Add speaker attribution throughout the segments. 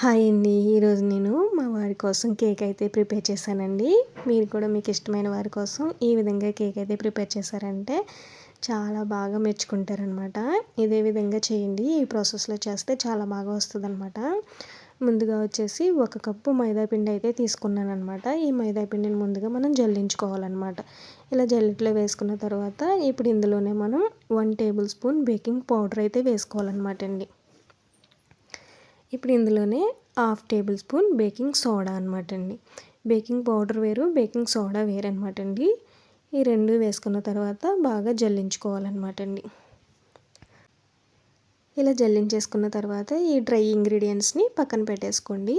Speaker 1: Hi అండి. ఈరోజు నేను మా వారి కోసం కేక్ అయితే ప్రిపేర్ చేశానండి. మీరు కూడా మీకు ఇష్టమైన వారి కోసం ఈ విధంగా కేక్ అయితే ప్రిపేర్ చేశారంటే చాలా బాగా మెచ్చుకుంటారనమాట ఇదే విధంగా చేయండి. ఈ ప్రాసెస్లో చేస్తే చాలా బాగా వస్తుందన్నమాట. ముందుగా వచ్చేసి ఒక కప్పు మైదా పిండి అయితే తీసుకున్నాను అనమాట ఈ మైదా పిండిని ముందుగా మనం జల్లించుకోవాలన్నమాట. ఇలా జల్లిట్లో వేసుకున్న తర్వాత ఇప్పుడు ఇందులోనే మనం one tablespoon baking powder అయితే వేసుకోవాలన్నమాట అండి. ఇప్పుడు ఇందులోనే half tablespoon baking soda అనమాట అండి. బేకింగ్ పౌడర్ వేరు బేకింగ్ సోడా వేరు అనమాట అండి. ఈ రెండు వేసుకున్న తర్వాత బాగా జల్లించుకోవాలన్నమాట అండి. ఇలా జల్లించేసుకున్న తర్వాత ఈ డ్రై ఇంగ్రీడియంట్స్ని పక్కన పెట్టేసుకోండి.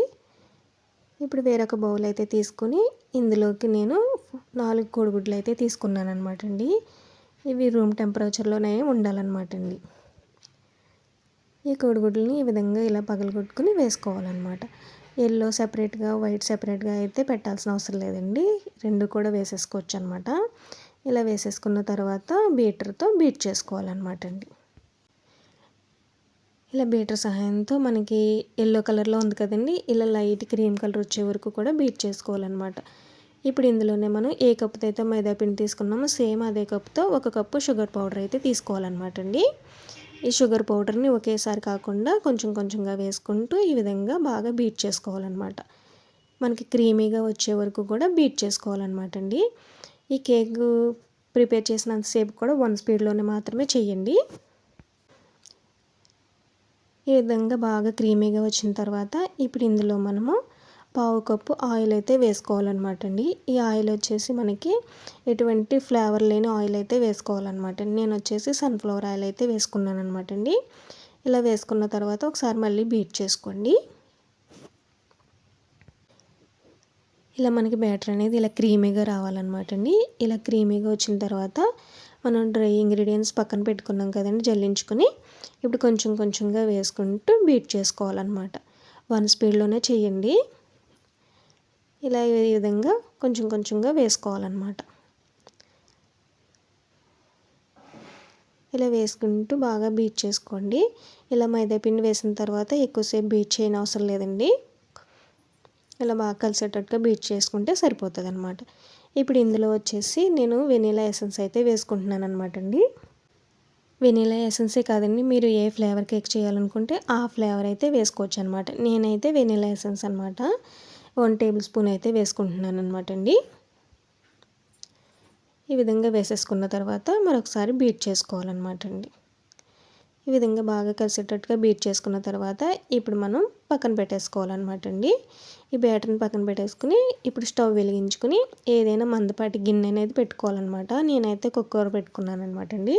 Speaker 1: ఇప్పుడు వేరొక బౌల్ అయితే తీసుకుని ఇందులోకి నేను నాలుగు కోడిగుడ్లు అయితే తీసుకున్నాను అనమాట అండి. ఇవి రూమ్ టెంపరేచర్లోనే ఉండాలన్నమాట అండి. ఈ కోడిగుడ్లని ఈ విధంగా ఇలా పగలగొట్టుకుని వేసుకోవాలన్నమాట. ఎల్లో సెపరేట్గా వైట్ సెపరేట్గా అయితే పెట్టాల్సిన అవసరం లేదండి. రెండు కూడా వేసేసుకోవచ్చు అనమాట ఇలా వేసేసుకున్న తర్వాత బీటర్తో బీట్ చేసుకోవాలన్నమాట అండి. ఇలా బీటర్ సహాయంతో మనకి ఎల్లో కలర్లో ఉంది కదండి ఇలా లైట్ క్రీమ్ కలర్ వచ్చే వరకు కూడా బీట్ చేసుకోవాలన్నమాట. ఇప్పుడు ఇందులోనే మనం ఏ కప్పుతో అయితే మైదా పిండి తీసుకున్నామో సేమ్ అదే కప్తో ఒక కప్పు షుగర్ పౌడర్ అయితే తీసుకోవాలన్నమాట అండి. ఈ షుగర్ పౌడర్ని ఒకేసారి కాకుండా కొంచెం కొంచెంగా వేసుకుంటూ ఈ విధంగా బాగా బీట్ చేసుకోవాలన్నమాట. మనకి క్రీమీగా వచ్చే వరకు కూడా బీట్ చేసుకోవాలన్నమాట అండి. ఈ కేక్ ప్రిపేర్ చేసినంతసేపు కూడా వన్ స్పీడ్లోనే మాత్రమే చేయండి. ఈ విధంగా బాగా క్రీమీగా వచ్చిన తర్వాత ఇప్పుడు ఇందులో మనము పావు కప్పు ఆయిల్ అయితే వేసుకోవాలన్నమాట అండి ఈ ఆయిల్ వచ్చేసి మనకి ఎటువంటి ఫ్లేవర్ లేని ఆయిల్ అయితే వేసుకోవాలన్నమాట. నేను వచ్చేసి సన్ఫ్లవర్ ఆయిల్ అయితే వేసుకున్నాను అనమాట అండి ఇలా వేసుకున్న తర్వాత ఒకసారి మళ్ళీ బీట్ చేసుకోండి. ఇలా మనకి బ్యాటర్ అనేది ఇలా క్రీమీగా రావాలన్నమాట అండి ఇలా క్రీమీగా వచ్చిన తర్వాత మనం డ్రై ఇంగ్రీడియంట్స్ పక్కన పెట్టుకున్నాం కదండి జల్లించుకొని ఇప్పుడు కొంచెం కొంచెంగా వేసుకుంటూ బీట్ చేసుకోవాలన్నమాట. వన్ స్పీడ్లోనే చేయండి. ఇలా ఈ విధంగా కొంచెం కొంచెంగా వేసుకోవాలన్నమాట. ఇలా వేసుకుంటూ బాగా బీట్ చేసుకోండి. ఇలా మైదాపిండి వేసిన తర్వాత ఎక్కువసేపు బీట్ చేయని అవసరం లేదండి. ఇలా బాగా కలిసేటట్టుగా బీట్ చేసుకుంటే సరిపోతుంది అనమాట ఇప్పుడు ఇందులో వచ్చేసి నేను వెనీలా ఎసెన్స్ అయితే వేసుకుంటున్నాను అనమాట అండి. వెనీలా ఎసెన్సే కాదండి మీరు ఏ ఫ్లేవర్ కేక్ చేయాలనుకుంటే ఆ ఫ్లేవర్ అయితే వేసుకోవచ్చు అనమాట నేనైతే వెనీలా ఎసెన్స్ అనమాట వన్ టేబుల్ స్పూన్ అయితే వేసుకుంటున్నాను అనమాట అండి ఈ విధంగా వేసేసుకున్న తర్వాత మరొకసారి బీట్ చేసుకోవాలన్నమాట అండి ఈ విధంగా బాగా కలిసేటట్టుగా బీట్ చేసుకున్న తర్వాత ఇప్పుడు మనం పక్కన పెట్టేసుకోవాలన్నమాట అండి ఈ బ్యాటర్ని పక్కన పెట్టేసుకుని ఇప్పుడు స్టవ్ వెలిగించుకుని ఏదైనా మందపాటి గిన్నె అనేది పెట్టుకోవాలన్నమాట. నేనైతే కుక్కర్ పెట్టుకున్నాను అనమాట అండి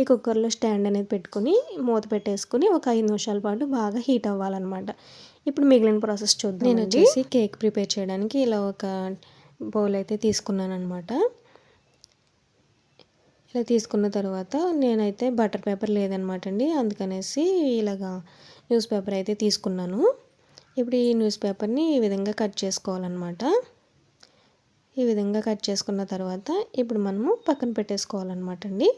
Speaker 1: ఈ కుక్కర్లో స్టాండ్ అనేది పెట్టుకుని మూత పెట్టేసుకుని ఒక ఐదు నిమిషాల పాటు బాగా హీట్ అవ్వాలన్నమాట. ఇప్పుడు మిగిలిన ప్రాసెస్ చూద్దాం నేను వచ్చేసి కేక్ ప్రిపేర్ చేయడానికి ఇలా ఒక బౌల్ అయితే తీసుకున్నాను అనమాట ఇలా తీసుకున్న తర్వాత నేనైతే బటర్ పేపర్ లేదనమాట అండి. అందుకనేసి ఇలాగా న్యూస్ పేపర్ అయితే తీసుకున్నాను. ఇప్పుడు ఈ న్యూస్ పేపర్ని ఈ విధంగా కట్ చేసుకోవాలన్నమాట. ఈ విధంగా కట్ చేసుకున్న తర్వాత ఇప్పుడు మనము పక్కన పెట్టేసుకోవాలన్నమాట అండి.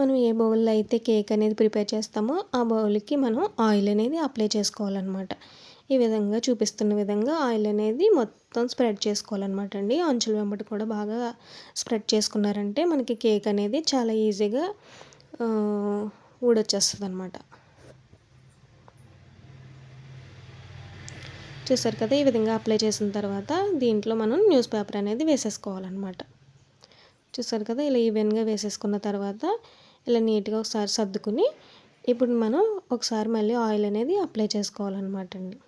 Speaker 1: మనం ఏ బౌల్లో అయితే కేక్ అనేది ప్రిపేర్ చేస్తామో ఆ బౌల్కి మనం ఆయిల్ అనేది అప్లై చేసుకోవాలన్నమాట. ఈ విధంగా చూపిస్తున్న విధంగా ఆయిల్ అనేది మొత్తం స్ప్రెడ్ చేసుకోవాలన్నమాట అండి. అంచుల వెంబడి కూడా బాగా స్ప్రెడ్ చేసుకున్నారంటే మనకి కేక్ అనేది చాలా ఈజీగా ఊడొచ్చేస్తుంది అనమాట చూసారు కదా ఈ విధంగా అప్లై చేసిన తర్వాత దీంట్లో మనం న్యూస్ పేపర్ అనేది వేసేసుకోవాలన్నమాట. చూసారు కదా ఇలా ఈవెన్గా వేసేసుకున్న తర్వాత ఇలా నీట్గా ఒకసారి సర్దుకుని ఇప్పుడు మనం ఒకసారి మళ్ళీ ఆయిల్ అనేది అప్లై చేసుకోవాలన్నమాట అండి.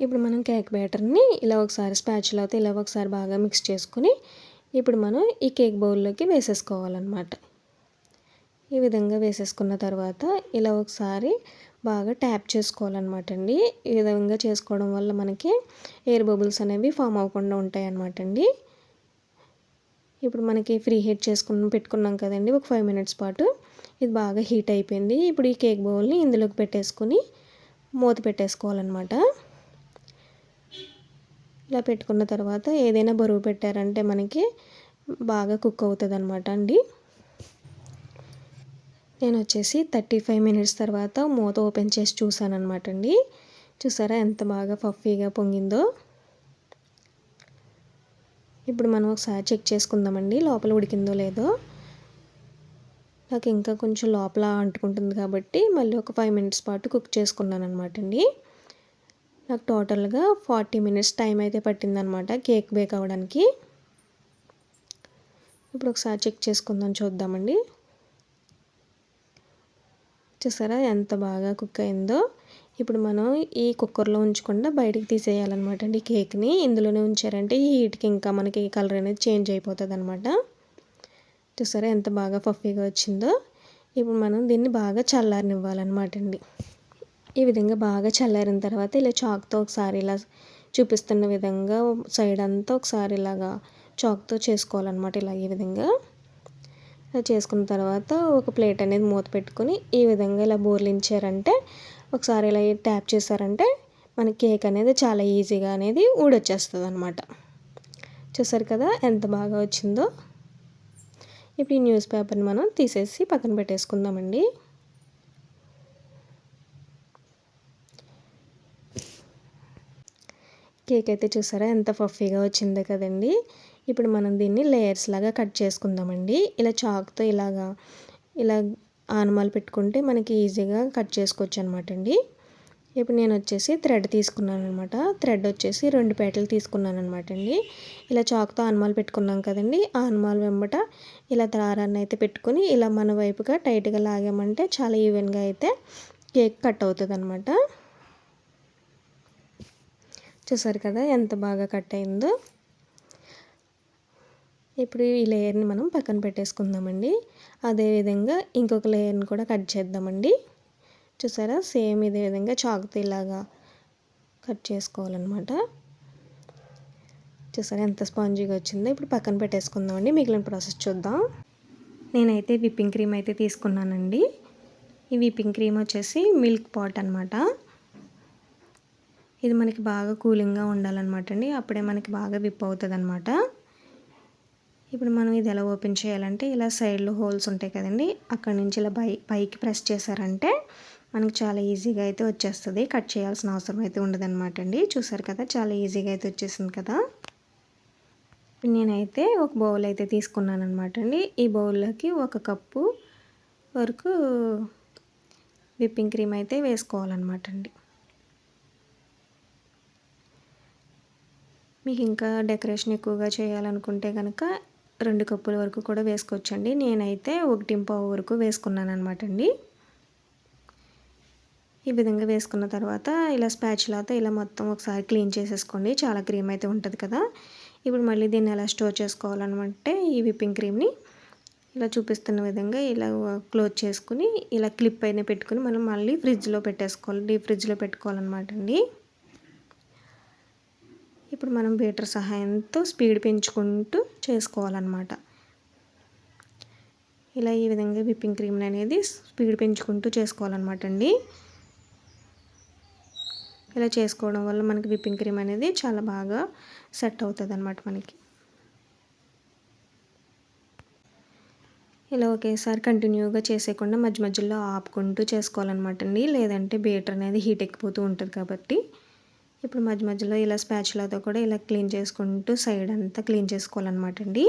Speaker 1: ఇప్పుడు మనం కేక్ బ్యాటర్ని ఇలా ఒకసారి అయితే ఇలా ఒకసారి బాగా మిక్స్ చేసుకుని ఇప్పుడు మనం ఈ కేక్ బౌల్లోకి వేసేసుకోవాలన్నమాట. ఈ విధంగా వేసేసుకున్న తర్వాత ఇలా ఒకసారి బాగా ట్యాప్ చేసుకోవాలన్నమాట అండి. ఈ విధంగా చేసుకోవడం వల్ల మనకి ఎయిర్ బబుల్స్ అనేవి ఫామ్ అవ్వకుండా ఉంటాయి అన్నమాట అండి. ఇప్పుడు మనకి ఫ్రీ హీట్ చేసుకుని పెట్టుకున్నాం కదండి ఒక ఫైవ్ మినిట్స్ పాటు. ఇది బాగా హీట్ అయిపోయింది. ఇప్పుడు ఈ కేక్ బౌల్ని ఇందులోకి పెట్టేసుకుని మూత పెట్టేసుకోవాలన్నమాట. ఇలా పెట్టుకున్న తర్వాత ఏదైనా బరువు పెట్టారంటే మనకి బాగా కుక్ అవుతుంది అనమాట అండి. నేను వచ్చేసి థర్టీ ఫైవ్ మినిట్స్ తర్వాత మూత ఓపెన్ చేసి చూసాను అనమాట అండి. చూసారా ఎంత బాగా పఫీగా పొంగిందో. ఇప్పుడు మనం ఒకసారి చెక్ చేసుకుందామండి లోపల ఉడికిందో లేదో. నాకు ఇంకా కొంచెం లోపల అంటుకుంటుంది కాబట్టి మళ్ళీ ఒక ఫైవ్ మినిట్స్ పాటు కుక్ చేసుకున్నాను అనమాట అండి. నాకు టోటల్గా ఫార్టీ మినిట్స్ టైం అయితే పట్టిందనమాట కేక్ బేక్ అవ్వడానికి. ఇప్పుడు ఒకసారి చెక్ చేసుకుందాం చూద్దామండి. చూసారా ఎంత బాగా కుక్ అయిందో. ఇప్పుడు మనం ఈ కుక్కర్లో ఉంచకుండా బయటికి తీసేయాలన్నమాట అండి కేక్ని. ఇందులోనే ఉంచారంటే ఈ హీట్కి ఇంకా మనకి కలర్ అనేది చేంజ్ అయిపోతుంది అనమాట చూసారా ఎంత బాగా పఫీగా వచ్చిందో. ఇప్పుడు మనం దీన్ని బాగా చల్లారనివ్వాలన్నమాట అండి. ఈ విధంగా బాగా చల్లారిన తర్వాత ఇలా చాక్తో ఒకసారి ఇలా చూపిస్తున్న విధంగా సైడ్ అంతా ఒకసారి ఇలాగా చాక్తో చేసుకోవాలన్నమాట ఇలా ఈ విధంగా. చేసుకున్న తర్వాత ఒక ప్లేట్ అనేది మూత పెట్టుకొని ఈ విధంగా ఇలా బోర్లించారంటే ఒకసారి ఇలా ట్యాప్ చేశారంటే మన కేక్ అనేది చాలా ఈజీగా అనేది ఊడొచ్చేస్తుంది అనమాట చూసారు కదా ఎంత బాగా వచ్చిందో? ఇప్పుడు ఈ న్యూస్ పేపర్ని మనం తీసేసి పక్కన పెట్టేసుకుందామండి. కేక్ అయితే చూసారా ఎంత పఫీగా వచ్చిందో కదండి. ఇప్పుడు మనం దీన్ని లేయర్స్ లాగా కట్ చేసుకుందామండి. ఇలా చాక్తో ఇలాగా ఇలా ఆనమాలు పెట్టుకుంటే మనకి ఈజీగా కట్ చేసుకోవచ్చు అనమాట అండి. ఇప్పుడు నేను వచ్చేసి థ్రెడ్ తీసుకున్నాను అనమాట థ్రెడ్ వచ్చేసి రెండు పేటలు తీసుకున్నాను అనమాట అండి. ఇలా చాక్తో ఆనమాలు పెట్టుకున్నాం కదండి. ఆనమాలు వెంబట ఇలా దారాన్ని అయితే పెట్టుకొని ఇలా మన వైపుగా టైట్గా లాగామంటే చాలా ఈవెన్గా అయితే కేక్ కట్ అవుతుంది అనమాట చూసారు కదా ఎంత బాగా కట్ అయిందో. ఇప్పుడు ఈ లేయర్ని మనం పక్కన పెట్టేసుకుందామండి. అదేవిధంగా ఇంకొక లేయర్ని కూడా కట్ చేద్దామండి. చూసారా? సేమ్ ఇదే విధంగా చాకుతో ఇలాగా కట్ చేసుకోవాలన్నమాట. చూసారా? ఎంత స్పాంజీగా వచ్చిందో. ఇప్పుడు పక్కన పెట్టేసుకుందామండి. మిగిలిన ప్రాసెస్ చూద్దాం. నేనైతే విప్పింగ్ క్రీమ్ అయితే తీసుకున్నానండి. ఈ విప్పింగ్ క్రీమ్ వచ్చేసి మిల్క్ పాట్ అనమాట ఇది మనకి బాగా కూలింగ్గా ఉండాలన్నమాట అండి. అప్పుడే మనకి బాగా విప్ అవుతుంది అనమాట ఇప్పుడు మనం ఇది ఎలా ఓపెన్ చేయాలంటే ఇలా సైడ్లో హోల్స్ ఉంటాయి కదండి అక్కడ నుంచి ఇలా పై పైకి ప్రెస్ చేశారంటే మనకు చాలా ఈజీగా అయితే వచ్చేస్తుంది. కట్ చేయాల్సిన అవసరం అయితే ఉండదన్నమాట అండి. చూసారు కదా చాలా ఈజీగా అయితే వచ్చేసింది కదా. నేనైతే ఒక బౌల్ అయితే తీసుకున్నాను అనమాట అండి. ఈ బౌల్లోకి ఒక కప్పు వరకు విప్పింగ్ క్రీమ్ అయితే వేసుకోవాలన్నమాట అండి. మీకు ఇంకా డెకరేషన్ ఎక్కువగా చేయాలనుకుంటే కనుక రెండు కప్పుల వరకు కూడా వేసుకోవచ్చండి. నేనైతే ఒకటి పావు వరకు వేసుకున్నాను అనమాట అండి. ఈ విధంగా వేసుకున్న తర్వాత ఇలా స్పాచ్లాతో ఇలా మొత్తం ఒకసారి క్లీన్ చేసేసుకోండి. చాలా క్రీమ్ అయితే ఉంటుంది కదా. ఇప్పుడు మళ్ళీ దీన్ని ఎలా స్టోర్ చేసుకోవాలన్నమాట ఈ విప్పింగ్ క్రీమ్ని ఇలా చూపిస్తున్న విధంగా ఇలా క్లోజ్ చేసుకుని ఇలా క్లిప్ అయినా పెట్టుకుని మనం మళ్ళీ ఫ్రిడ్జ్లో పెట్టేసుకోవాలి. డీప్ ఫ్రిడ్జ్లో పెట్టుకోవాలన్నమాట అండి. ఇప్పుడు మనం బీటర్ సహాయంతో స్పీడ్ పెంచుకుంటూ చేసుకోవాలన్నమాట. ఇలా ఈ విధంగా విప్పింగ్ క్రీమ్ని అనేది స్పీడ్ పెంచుకుంటూ చేసుకోవాలన్నమాట అండి ఇలా చేసుకోవడం వల్ల మనకి విప్పింగ్ క్రీమ్ అనేది చాలా బాగా సెట్ అవుతుంది అనమాట మనకి. ఇలా ఒకేసారి కంటిన్యూగా చేసేయకుండా మధ్య మధ్యలో ఆపుకుంటూ చేసుకోవాలన్నమాట అండి లేదంటే బీటర్ అనేది హీట్ ఎక్కిపోతూ ఉంటుంది కాబట్టి. ఇప్పుడు మధ్య మధ్యలో ఇలా స్పాచులతో కూడా ఇలా క్లీన్ చేసుకుంటూ సైడ్ అంతా క్లీన్ చేసుకోవాలన్నమాట అండి.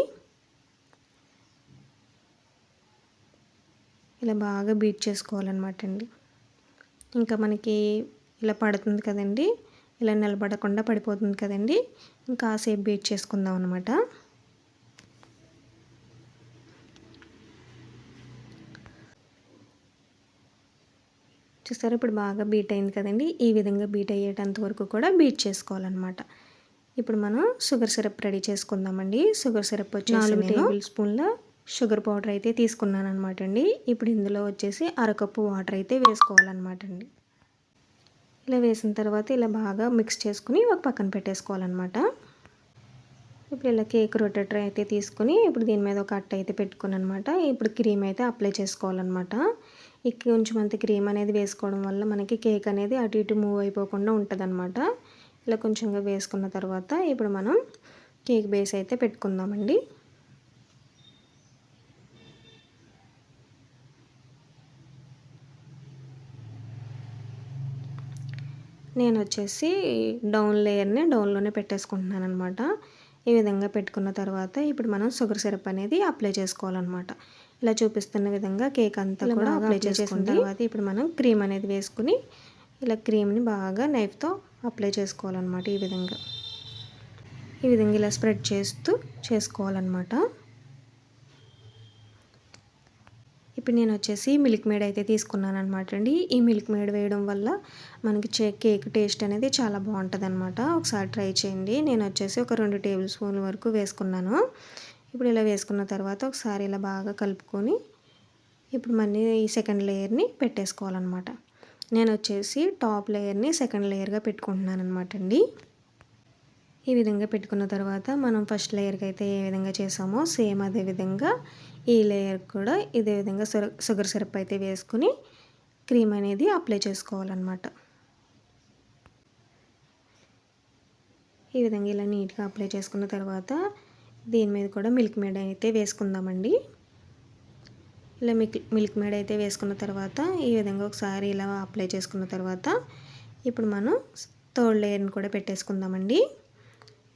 Speaker 1: ఇలా బాగా బీట్ చేసుకోవాలన్నమాట అండి. ఇంకా మనకి ఇలా పడుతుంది కదండి ఇలా నిలబడకుండా పడిపోతుంది కదండి ఇంకా సేపు బీట్ చేసుకుందాం అనమాట చూసారా? ఇప్పుడు బాగా బీట్ అయింది కదండి. ఈ విధంగా బీట్ అయ్యేటంత వరకు కూడా బీట్ చేసుకోవాలన్నమాట. ఇప్పుడు మనం షుగర్ సిరప్ రెడీ చేసుకుందామండి. షుగర్ సిరప్ వచ్చి నాలుగు టేబుల్ స్పూన్ల షుగర్ పౌడర్ అయితే తీసుకున్నాను అనమాట అండి. ఇప్పుడు ఇందులో వచ్చేసి అరకప్పు వాటర్ అయితే వేసుకోవాలన్నమాట అండి ఇలా వేసిన తర్వాత ఇలా బాగా మిక్స్ చేసుకుని ఒక పక్కన పెట్టేసుకోవాలన్నమాట. ఇప్పుడు ఇలా కేక్ రొటేటర్ అయితే తీసుకుని ఇప్పుడు దీని మీద ఒక అట్ట అయితే పెట్టుకుని అనమాట ఇప్పుడు క్రీమ్ అయితే అప్లై చేసుకోవాలన్నమాట. ఈ కొంచెం అంత క్రీమ్ అనేది వేసుకోవడం వల్ల మనకి కేక్ అనేది అటు ఇటు మూవ్ అయిపోకుండా ఉంటుంది ఇలా కొంచెంగా వేసుకున్న తర్వాత ఇప్పుడు మనం కేక్ బేస్ అయితే పెట్టుకుందామండి. నేను వచ్చేసి డౌన్ లేయర్ని డౌన్లోనే పెట్టేసుకుంటున్నాను అనమాట ఈ విధంగా పెట్టుకున్న తర్వాత ఇప్పుడు మనం షుగర్ సిరప్ అనేది అప్లై చేసుకోవాలన్నమాట. ఇలా చూపిస్తున్న విధంగా కేక్ అంతా కూడా అప్లై చేసుకున్న తర్వాత ఇప్పుడు మనం క్రీమ్ అనేది వేసుకుని ఇలా క్రీమ్ని బాగా నైఫ్తో అప్లై చేసుకోవాలన్నమాట ఈ విధంగా. ఈ విధంగా ఇలా స్ప్రెడ్ చేస్తూ చేసుకోవాలన్నమాట. ఇప్పుడు నేను వచ్చేసి మిల్క్ మేడ్ అయితే తీసుకున్నాను అనమాట అండి. ఈ మిల్క్ మేడ్ వేయడం వల్ల మనకి చే కేక్ టేస్ట్ అనేది చాలా బాగుంటుంది అనమాట ఒకసారి ట్రై చేయండి. నేను వచ్చేసి ఒక రెండు టేబుల్ స్పూన్ల వరకు వేసుకున్నాను. ఇప్పుడు ఇలా వేసుకున్న తర్వాత ఒకసారి ఇలా బాగా కలుపుకొని ఇప్పుడు మళ్ళీ ఈ సెకండ్ లేయర్ని పెట్టేసుకోవాలన్నమాట. నేను వచ్చేసి టాప్ లేయర్ని సెకండ్ లేయర్గా పెట్టుకుంటున్నాను అనమాట అండి. ఈ విధంగా పెట్టుకున్న తర్వాత మనం ఫస్ట్ లేయర్కి అయితే ఏ విధంగా చేసామో సేమ్ అదే విధంగా ఈ లేయర్ కూడా ఇదే విధంగా షుగర్ సిరప్ అయితే వేసుకుని క్రీమ్ అనేది అప్లై చేసుకోవాలన్నమాట. ఈ విధంగా ఇలా నీట్గా అప్లై చేసుకున్న తర్వాత దీని మీద కూడా మిల్క్ మేడ్ అయితే వేసుకుందామండి. ఇలా మిల్క్ మిల్క్ మేడ్ అయితే వేసుకున్న తర్వాత ఈ విధంగా ఒకసారి ఇలా అప్లై చేసుకున్న తర్వాత ఇప్పుడు మనం థర్డ్ లేయర్ని కూడా పెట్టేసుకుందామండి.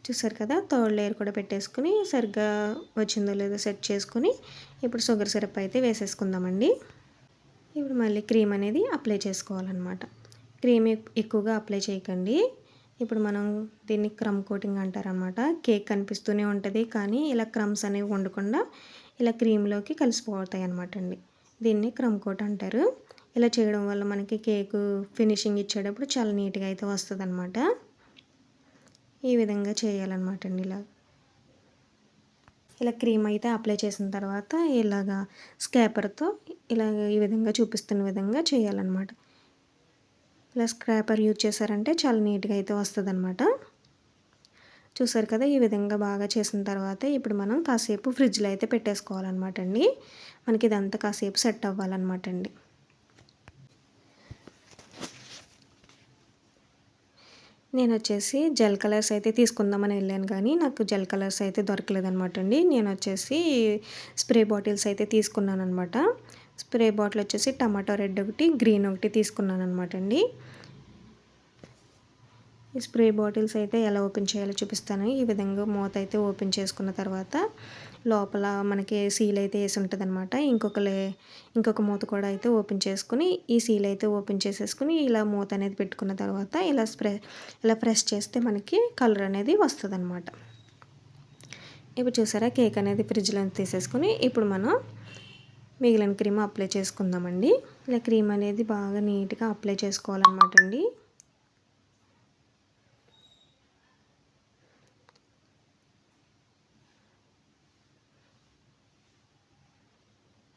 Speaker 1: చూసారు కదా థర్డ్ లేయర్ కూడా పెట్టేసుకుని సరిగ్గా వచ్చిందో లేదో సెట్ చేసుకుని ఇప్పుడు షుగర్ సిరప్ అయితే వేసేసుకుందామండి. ఇప్పుడు మళ్ళీ క్రీమ్ అనేది అప్లై చేసుకోవాలన్నమాట. క్రీమ్ ఎక్కువగా అప్లై చేయకండి. ఇప్పుడు మనం దీన్ని క్రమ్ కోటింగ్ అంటారనమాట కేక్ కనిపిస్తూనే ఉంటుంది కానీ ఇలా క్రమ్స్ అనేవి ఉండకుండా ఇలా క్రీమ్లోకి కలిసిపోతాయి అనమాట అండి. దీన్ని క్రమ్ కోట్ అంటారు. ఇలా చేయడం వల్ల మనకి కేకు ఫినిషింగ్ ఇచ్చేటప్పుడు చాలా నీట్గా అయితే వస్తుంది అనమాట ఈ విధంగా చేయాలన్నమాట అండి ఇలా. ఇలా క్రీమ్ అయితే అప్లై చేసిన తర్వాత ఇలాగా స్కాపర్తో ఇలా ఈ విధంగా చూపిస్తున్న విధంగా చేయాలన్నమాట. ఇలా స్క్రాపర్ యూజ్ చేశారంటే చాలా నీట్గా అయితే వస్తుంది అనమాట చూసారు కదా ఈ విధంగా బాగా చేసిన తర్వాత ఇప్పుడు మనం కాసేపు ఫ్రిడ్జ్లో అయితే పెట్టేసుకోవాలన్నమాట అండి. మనకి ఇదంతా కాసేపు సెట్ అవ్వాలన్నమాట అండి. నేను వచ్చేసి జెల్ కలర్స్ అయితే తీసుకుందామని వెళ్ళాను కానీ నాకు జెల్ కలర్స్ అయితే దొరకలేదనమాట అండి. నేను వచ్చేసి స్ప్రే బాటిల్స్ అయితే తీసుకున్నాను అనమాట స్ప్రే బాటిల్ వచ్చేసి టమాటో రెడ్ ఒకటి గ్రీన్ ఒకటి తీసుకున్నాను అనమాట అండి. ఈ స్ప్రే బాటిల్స్ అయితే ఎలా ఓపెన్ చేయాలో చూపిస్తాను. ఈ విధంగా మూత అయితే ఓపెన్ చేసుకున్న తర్వాత లోపల మనకి సీల్ అయితే వేసి ఉంటుంది అనమాట ఇంకొక లే ఇంకొక మూత కూడా అయితే ఓపెన్ చేసుకుని ఈ సీల్ అయితే ఓపెన్ చేసేసుకుని ఇలా మూత అనేది పెట్టుకున్న తర్వాత ఇలా స్ప్రే ఇలా ప్రెస్ చేస్తే మనకి కలర్ అనేది వస్తుంది అనమాట ఇప్పుడు చూసారా కేక్ అనేది ఫ్రిడ్జ్లో తీసేసుకుని ఇప్పుడు మనం మిగిలిన క్రీమ్ అప్లై చేసుకుందామండి. ఇలా క్రీమ్ అనేది బాగా నీట్గా అప్లై చేసుకోవాలన్నమాట అండి.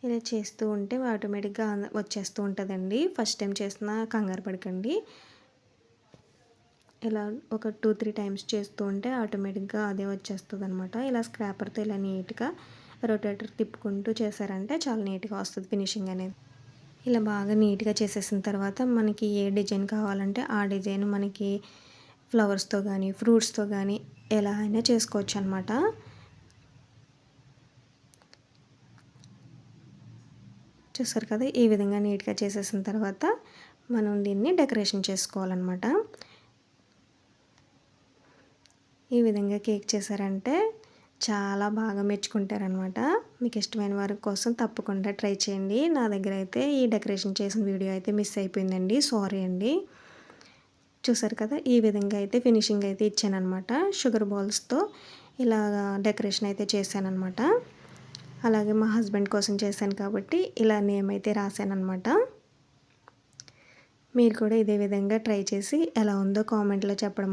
Speaker 1: ఇలా చేస్తూ ఉంటే ఆటోమేటిక్గా వచ్చేస్తూ ఉంటుందండి. ఫస్ట్ టైం చేసిన కంగారు పడకండి. ఇలా ఒక టూ త్రీ టైమ్స్ చేస్తూ ఉంటే ఆటోమేటిక్గా అదే వచ్చేస్తుంది అనమాట ఇలా స్క్రాపర్తో ఇలా నీట్గా రొటేటర్ తిప్పుకుంటూ చేశారంటే చాలా నీట్గా వస్తుంది ఫినిషింగ్ అనేది. ఇలా బాగా నీట్గా చేసేసిన తర్వాత మనకి ఏ డిజైన్ కావాలంటే ఆ డిజైన్ మనకి ఫ్లవర్స్తో కానీ ఫ్రూట్స్తో కానీ ఎలా అయినా చేసుకోవచ్చు అనమాట చూసారు కదా ఈ విధంగా నీట్గా చేసేసిన తర్వాత మనం దీన్ని డెకరేషన్ చేసుకోవాలన్నమాట. ఈ విధంగా కేక్ చేశారంటే చాలా బాగా మెచ్చుకుంటారనమాట మీకు ఇష్టమైన వారి కోసం తప్పకుండా ట్రై చేయండి. నా దగ్గర అయితే ఈ డెకరేషన్ చేసిన వీడియో అయితే మిస్ అయిపోయిందండి. సారీ అండి. చూసారు కదా ఈ విధంగా అయితే ఫినిషింగ్ అయితే ఇచ్చానమాట షుగర్ బాల్స్తో ఇలా డెకరేషన్ అయితే చేశానమాట అలాగే మా హస్బెండ్ కోసం చేశాను కాబట్టి ఇలా నేమ్ అయితే రాశాను అనమాట మీరు కూడా ఇదే విధంగా ట్రై చేసి ఎలా ఉందో కామెంట్లో చెప్పడం